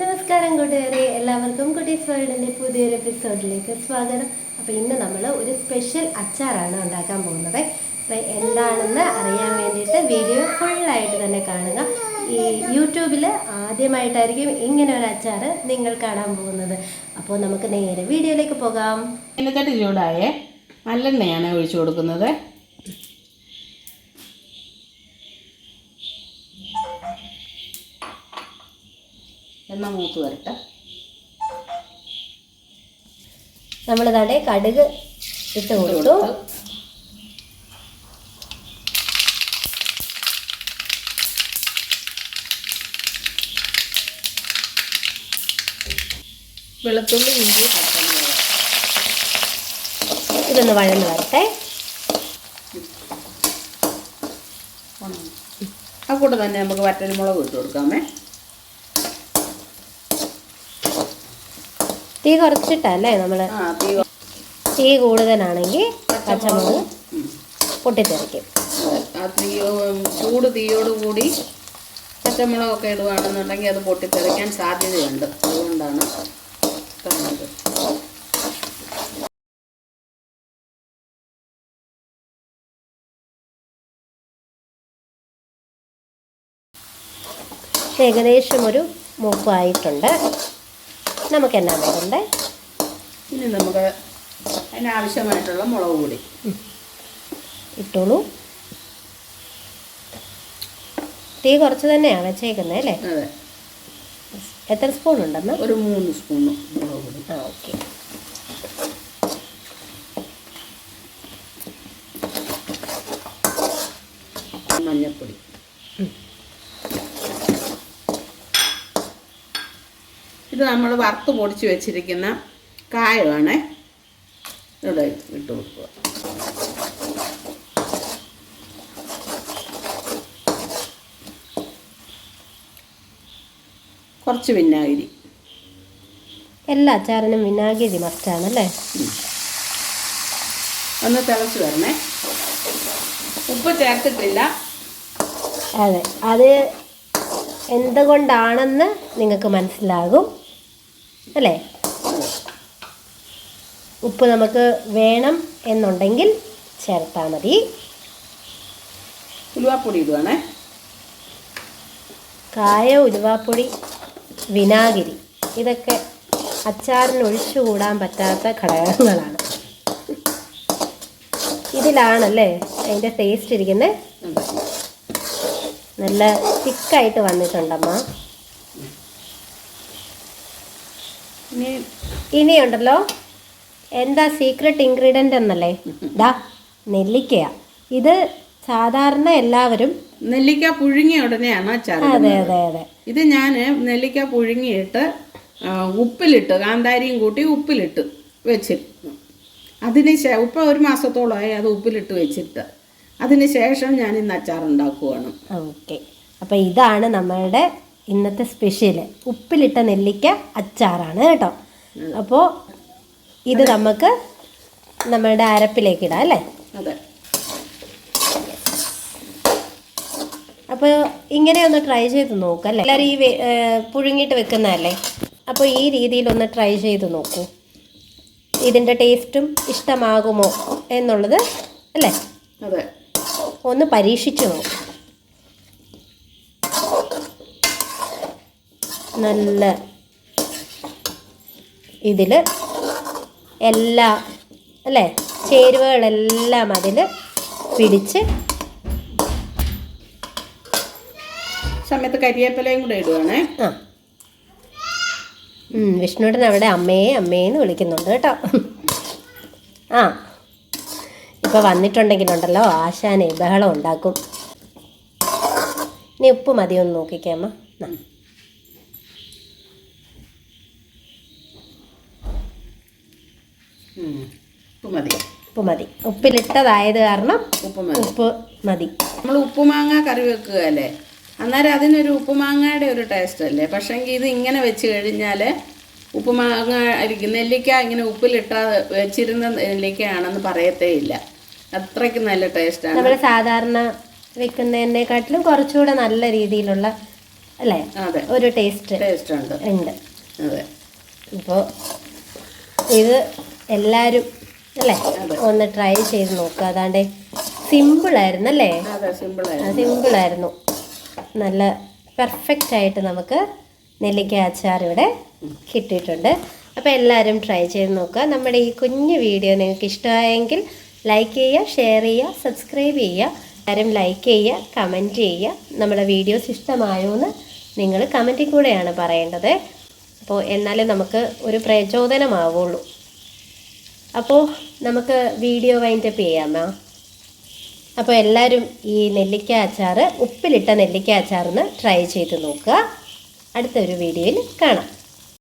നമസ്കാരം കൂട്ടുകാരെ എല്ലാവർക്കും കുട്ടീസ് വേൾഡിന്റെ പുതിയൊരു എപ്പിസോഡിലേക്ക് സ്വാഗതം. അപ്പോൾ ഇന്ന് നമ്മൾ ഒരു സ്പെഷ്യൽ അച്ചാറാണ് ഉണ്ടാക്കാൻ പോകുന്നത്. അപ്പോൾ എന്താണെന്ന് അറിയാൻ വേണ്ടിയിട്ട് വീഡിയോ ഫുള്ളായിട്ട് തന്നെ കാണുക. ഈ യൂട്യൂബിൽ ആദ്യമായിട്ടായിരിക്കും ഇങ്ങനെ ഒരു അച്ചാർ നിങ്ങൾ കാണാൻ പോകുന്നത്. അപ്പോൾ നമുക്ക് നേരെ വീഡിയോയിലേക്ക് പോകാം. ഇന്നത്തെ ചൂടായേ നല്ലെണ്ണയാണ് ഒഴിച്ചു കൊടുക്കുന്നത്. എണ്ണ മൂത്ത് വരട്ടെ. നമ്മൾ തടെ കടുക് ഇട്ട് കൊടുത്തു. വെളുത്തുള്ളി ഇഞ്ചി ഇതൊന്ന് വഴന്ന് വരട്ടെ. ആ കൂടെ തന്നെ നമുക്ക് വറ്റൽ മുളക് ഇട്ട് കൊടുക്കാമേ. തീ കുറച്ചിട്ടല്ലേ നമ്മൾ തീ കൂടുതലാണെങ്കിൽ പച്ചമുളക്. പൊട്ടിത്തെറിക്കും. ആ തീ ചൂട് തീയോട് കൂടി പച്ചമുളകൊക്കെ ഇടുകയാണെന്നുണ്ടെങ്കിൽ അത് പൊട്ടിത്തെറിക്കാൻ സാധ്യതയുണ്ട്. അതുകൊണ്ടാണ് പറഞ്ഞത്. ഏകദേശം ഒരു മൂപ്പായിട്ടുണ്ട്. നമുക്ക് എന്നാ വേണ്ടേ? ഇനി നമുക്ക് അതിനാവശ്യമായിട്ടുള്ള മുളക് പൊടി. ഇട്ടോളൂ. തീ കുറച്ച് തന്നെയാണ് വെച്ചേക്കുന്നത് അല്ലേ? എത്ര സ്പൂൺ ഉണ്ടെന്ന്? ഒരു മൂന്ന് സ്പൂൺ മുളക് പൊടി. ആ ഓക്കെ. ഇത് നമ്മൾ വറുത്ത് പൊടിച്ച് വെച്ചിരിക്കുന്ന കായമാണ് ഇവിടെ ഇട്ട് കൊടുക്കുക. കുറച്ച് വിനാഗിരി. എല്ലാ അച്ചാറിനും വിനാഗിരി മസ്റ്റാണ് അല്ലേ ഒന്ന് തിളച്ച് വരണേ. ഉപ്പ് ചേർത്തിട്ടില്ല. അതെ. അത് എന്തുകൊണ്ടാണെന്ന് നിങ്ങൾക്ക് മനസ്സിലാകും. അല്ലേ? ഉപ്പ് നമുക്ക് വേണം എന്നുണ്ടെങ്കിൽ ചേർത്താൽ മതി. ഉലുവാപ്പൊടി ഇടുവാണേ. കായ ഉലുവാപ്പൊടി വിനാഗിരി. ഇതൊക്കെ അച്ചാറിന് ഒഴിച്ചുകൂടാൻ പറ്റാത്ത ഘടകങ്ങളാണ്. ഇതിലാണല്ലേ അതിന്റെ ടേസ്റ്റ് ഇരിക്കുന്നത്. നല്ല തിക്കായിട്ട് വന്നിട്ടുണ്ടമ്മ. ഇനിയുണ്ടല്ലോ. എന്താ സീക്രട്ട് ഇൻഗ്രീഡിയന്റ് എന്നല്ലേ? ദാ നെല്ലിക്കയ. ഇത് സാധാരണ എല്ലാവരും നെല്ലിക്ക പുഴുങ്ങിയ ഉടനെയാണ് അതെ അതെ അതെ. ഇത് ഞാൻ നെല്ലിക്ക പുഴുങ്ങിയിട്ട് ഉപ്പിലിട്ട് കാന്താരിയും കൂട്ടി ഉപ്പിലിട്ട് വെച്ചിരുന്നു അതിന് ശേ ഉപ്പ് ഒരു മാസത്തോളമായി അത് ഉപ്പിലിട്ട് വെച്ചിട്ട്. അതിന് ശേഷം ഞാൻ ഇന്ന് അച്ചാർ ഉണ്ടാക്കുവാണ് ഓക്കെ. അപ്പോൾ ഇതാണ് നമ്മളുടെ ഇന്നത്തെ സ്പെഷ്യൽ ഉപ്പിലിട്ട നെല്ലിക്ക അച്ചാറാണ് കേട്ടോ. അപ്പോൾ ഇത് നമുക്ക് നമ്മളുടെ അരപ്പിലേക്ക് ഇടാം അല്ലേ? അതെ. അപ്പോൾ ഇങ്ങനെ ഒന്ന് ട്രൈ ചെയ്ത് നോക്കല്ലേ എല്ലാവരും ഈ പുഴുങ്ങിയിട്ട് വെക്കുന്നതല്ലേ? അപ്പോൾ ഈ രീതിയിൽ ഒന്ന് ട്രൈ ചെയ്ത് നോക്കൂ. ഇതിന്റെ ടേസ്റ്റും ഇഷ്ടമാകുമോ എന്നുള്ളത് അല്ലേ? അതെ. ഒന്ന് പരീക്ഷിച്ച് നോക്കും. നല്ല ഇതിൽ എല്ലാ അല്ലേ? ചേരുവകളെല്ലാം അതിൽ പിടിച്ച് സമയത്ത് കരിയേപ്പിലയും കൂടെ ഇടുവാണേ. ആ. വിഷ്ണുടൻ അവിടെ അമ്മയെ അമ്മേന്ന് വിളിക്കുന്നുണ്ട് കേട്ടോ. ആ. ഇപ്പോൾ വന്നിട്ടുണ്ടെങ്കിലുണ്ടല്ലോ ആശാനെ ബഹളം ഉണ്ടാക്കും. ഇനി ഉപ്പ് മതിയൊന്ന് നോക്കിക്കേ അമ്മ ദാ. ഉം. ഉപ്പ് മതി. ഉപ്പ് മതി. ഉപ്പിലിട്ടതായത് കാരണം ഉപ്പ് മതി. ഉപ്പ് മതി. നമ്മൾ ഉപ്പുമാങ്ങ കറി വെക്കുക അല്ലേ അന്നേരം അതിനൊരു ഉപ്പുമാങ്ങയുടെ ഒരു ടേസ്റ്റ് അല്ലേ? പക്ഷേങ്കിൽ ഇത് ഇങ്ങനെ വെച്ച് കഴിഞ്ഞാൽ ഉപ്പുമാങ്ങ ആയിരിക്കും. നെല്ലിക്ക ഇങ്ങനെ ഉപ്പിലിട്ട വെച്ചിരുന്ന നെല്ലിക്കയാണെന്ന് പറയത്തേ ഇല്ല അത്രയ്ക്ക് നല്ല ടേസ്റ്റാണ് നമ്മൾ സാധാരണ വെക്കുന്നതിനെക്കാട്ടിലും കുറച്ചുകൂടെ നല്ല രീതിയിലുള്ള അല്ലേ? അതെ. ഒരു ടേസ്റ്റ് ടേസ്റ്റ് ഉണ്ട്. ഉണ്ട്. അതെ. അപ്പോൾ ഇത് എല്ലാവരും അല്ലേ? ഒന്ന് ട്രൈ ചെയ്ത് നോക്കുക അതാണ്ട് സിമ്പിളായിരുന്നു അല്ലേ? സിമ്പിൾ ആയിരുന്നു. സിമ്പിളായിരുന്നു നല്ല പെർഫെക്റ്റ് ആയിട്ട് നമുക്ക് നെല്ലിക്ക അച്ചാർ ഇവിടെ കിട്ടിയിട്ടുണ്ട്. അപ്പോൾ എല്ലാവരും ട്രൈ ചെയ്ത് നോക്കുക. നമ്മുടെ ഈ കുഞ്ഞു വീഡിയോ നിങ്ങൾക്ക് ഇഷ്ടമായെങ്കിൽ ലൈക്ക് ചെയ്യുക ഷെയർ ചെയ്യുക സബ്സ്ക്രൈബ് ചെയ്യുക. എല്ലാവരും ലൈക്ക് ചെയ്യുക കമന്റ് ചെയ്യുക. നമ്മുടെ വീഡിയോസ് ഇഷ്ടമായോ എന്ന് നിങ്ങൾ കമന്റിൽ കൂടെയാണ് പറയേണ്ടത്. അപ്പോൾ എന്നാലേ നമുക്ക് ഒരു പ്രചോദനമാവുള്ളൂ. അപ്പോൾ നമുക്ക് വീഡിയോ വൈൻഡപ്പ് ചെയ്യാമോ അപ്പോൾ എല്ലാവരും ഈ നെല്ലിക്ക അച്ചാർ ഉപ്പിലിട്ട നെല്ലിക്ക അച്ചാറിന് ട്രൈ ചെയ്ത് നോക്കുക. അടുത്തൊരു വീഡിയോയിൽ കാണാം.